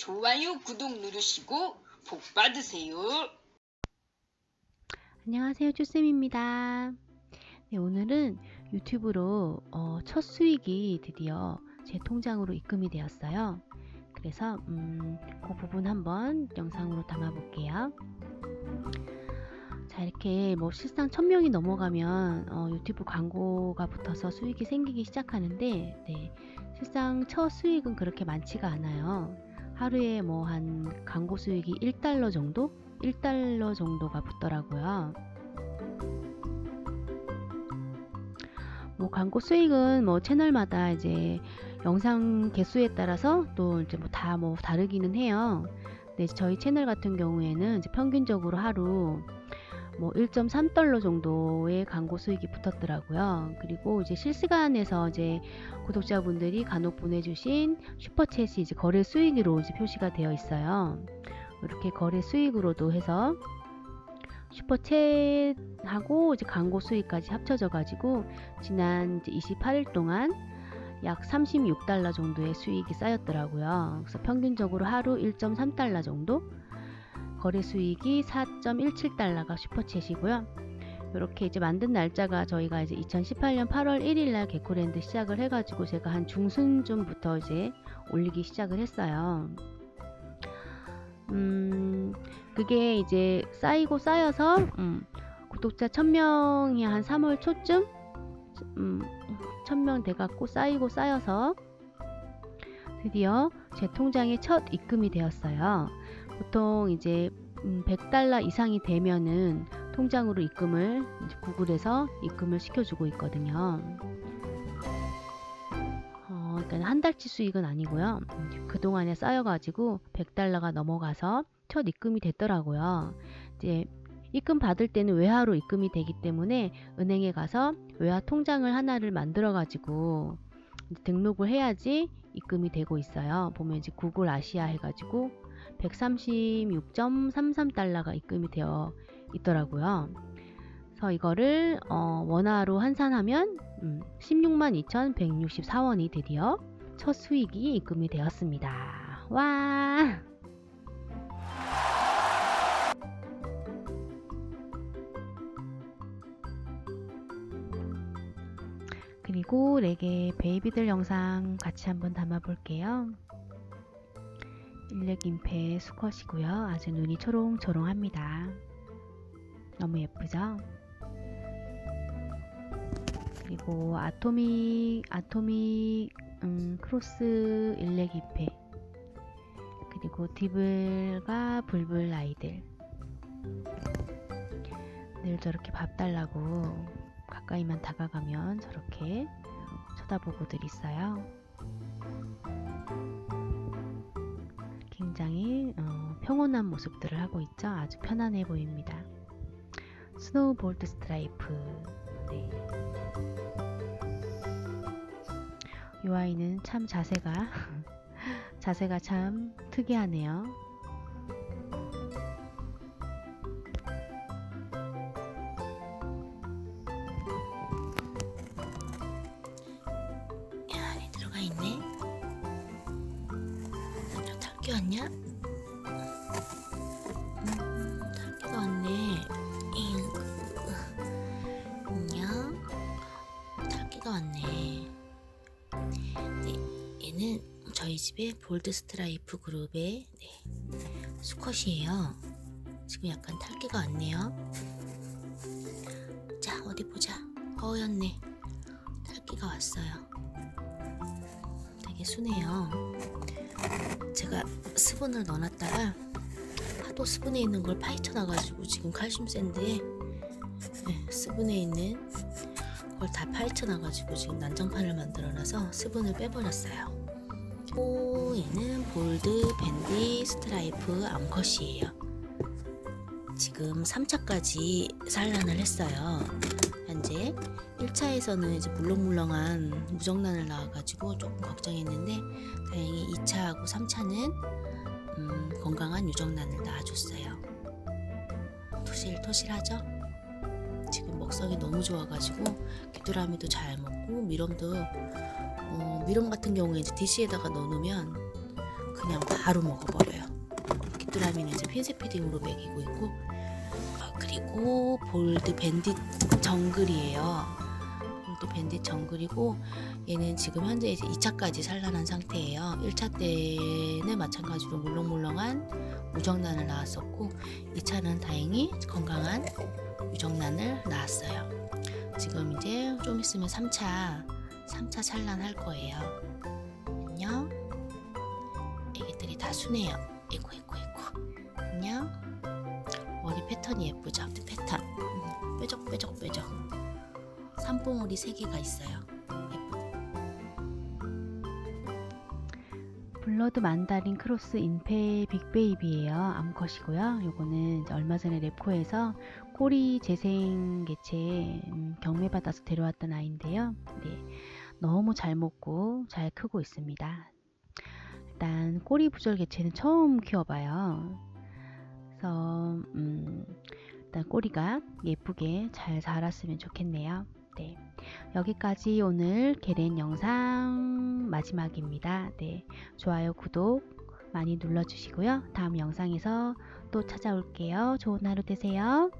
좋아요, 구독 누르시고 복 받으세요. 안녕하세요, 쭈쌤입니다. 네, 오늘은 유튜브로 어, 첫 수익이 드디어 제 통장으로 입금이 되었어요. 그래서 음, 그 부분 한번 영상으로 담아 볼게요. 자, 이렇게 뭐 실상 1000명이 넘어가면 어, 유튜브 광고가 붙어서 수익이 생기기 시작하는데 네, 실상 첫 수익은 그렇게 많지가 않아요. 하루에 뭐 한 광고 수익이 1달러 정도? 1달러 정도가 붙더라고요. 뭐 광고 수익은 뭐 채널마다 이제 영상 개수에 따라서 또 이제 뭐다뭐 다르기는 해요. 근데 저희 채널 같은 경우에는 이제 평균적으로 하루 뭐 1.3달러 정도의 광고 수익이 붙었더라고요. 그리고 이제 실시간에서 이제 구독자분들이 간혹 보내주신 슈퍼챗이 이제 거래 수익으로 이제 표시가 되어 있어요. 이렇게 거래 수익으로도 해서 슈퍼챗하고 이제 광고 수익까지 합쳐져 가지고 지난 이제 28일 동안 약 36달러 정도의 수익이 쌓였더라고요. 그래서 평균적으로 하루 1.3달러 정도 거래 수익이 4.17달러가 슈퍼챗이고요. 이렇게 이제 만든 날짜가 저희가 이제 2018년 8월 1일 날 개코랜드 시작을 해가지고 제가 한 중순쯤부터 이제 올리기 시작을 했어요. 음, 그게 이제 쌓이고 쌓여서 음, 구독자 1000명이 한 3월 초쯤 음, 1000명 돼갖고 쌓이고 쌓여서 드디어 제 통장에 첫 입금이 되었어요. 보통 이제 음, 100달러 이상이 되면은 통장으로 입금을 구글에서 입금을 시켜주고 있거든요. 어, 그러니까 한 달치 수익은 아니고요. 음, 그동안에 쌓여가지고 100달러가 넘어가서 첫 입금이 됐더라고요. 이제 입금 받을 때는 외화로 입금이 되기 때문에 은행에 가서 외화 통장을 하나를 만들어 가지고 등록을 해야지 입금이 되고 있어요. 보면 이제 구글 아시아 해가지고 136.33달러가 입금이 되어 있더라고요. 그래서 이거를 어, 원화로 환산하면 음, 162,164원이 드디어 첫 수익이 입금이 되었습니다. 와! 그리고 레게 베이비들 영상 같이 한번 담아 볼게요. 일렉임페 수컷이고요. 아주 눈이 초롱초롱합니다. 너무 예쁘죠? 그리고 아토믹 아토믹 음, 크로스 일렉임페 그리고 디블과 불불 아이들 늘 저렇게 밥 달라고 가까이만 다가가면 저렇게 쳐다보고들 있어요. 평온한 모습들을 하고 있죠. 아주 편안해 보입니다. 스노우 볼트 스트라이프. 네. 이 아이는 참 자세가 자세가 참 특이하네요. 야, 안에 들어가 있네. 너 탈기 왔냐? 탈기가 왔네. 네, 얘는 저희 집의 볼드 스트라이프 그룹의 네, 수컷이에요. 지금 약간 탈기가 왔네요. 자, 어디 보자. 허였네. 탈기가 왔어요. 되게 순해요. 제가 수분을 넣어놨다가 하도 수분에 있는 걸 파헤쳐 나가지고 지금 칼슘 샌드에 네, 수분에 있는 걸 다 파헤쳐 나가지고 지금 난장판을 만들어놔서 수분을 빼버렸어요. 오, 얘는 볼드 밴디 스트라이프 암컷이에요. 지금 3차까지 산란을 했어요. 현재 1차에서는 이제 물렁물렁한 무정란을 나와가지고 조금 걱정했는데 다행히 2차하고 3차는 음, 건강한 유정란을 낳아줬어요. 토실토실하죠? 지금 먹성이 너무 좋아가지고 귀뚜라미도 잘 먹고 미럼도 어, 미럼 같은 경우에 이제 디시에다가 넣어놓으면 그냥 바로 먹어버려요. 귀뚜라미는 이제 핀셋 피딩으로 먹이고 있고 아, 그리고 볼드 밴딧 정글이에요. 볼드 밴딧 정글이고 얘는 지금 현재 이제 2차까지 산란한 상태예요. 1차 때는 마찬가지로 물렁물렁한 우정란을 낳았었고 2차는 다행히 건강한 유정란을 낳았어요. 지금 이제 좀 있으면 3차 3차 산란할 거예요. 안녕. 애기들이 다 순해요. 에고 에고 에고. 안녕. 머리 패턴이 예쁘죠? 패턴. 음, 뾰족뾰족뾰족. 산봉우리 3개가 있어요. 블러드 만다린 크로스 인페 빅베이비예요. 암컷이고요. 요거는 얼마 전에 랩코에서 꼬리 재생 개체 음, 경매 받아서 데려왔던 아이인데요. 네, 너무 잘 먹고 잘 크고 있습니다. 일단 꼬리 부절 개체는 처음 키워봐요. 그래서 음, 일단 꼬리가 예쁘게 잘 자랐으면 좋겠네요. 네. 여기까지 오늘 게렌 영상 마지막입니다. 네. 좋아요, 구독 많이 눌러주시고요. 다음 영상에서 또 찾아올게요. 좋은 하루 되세요.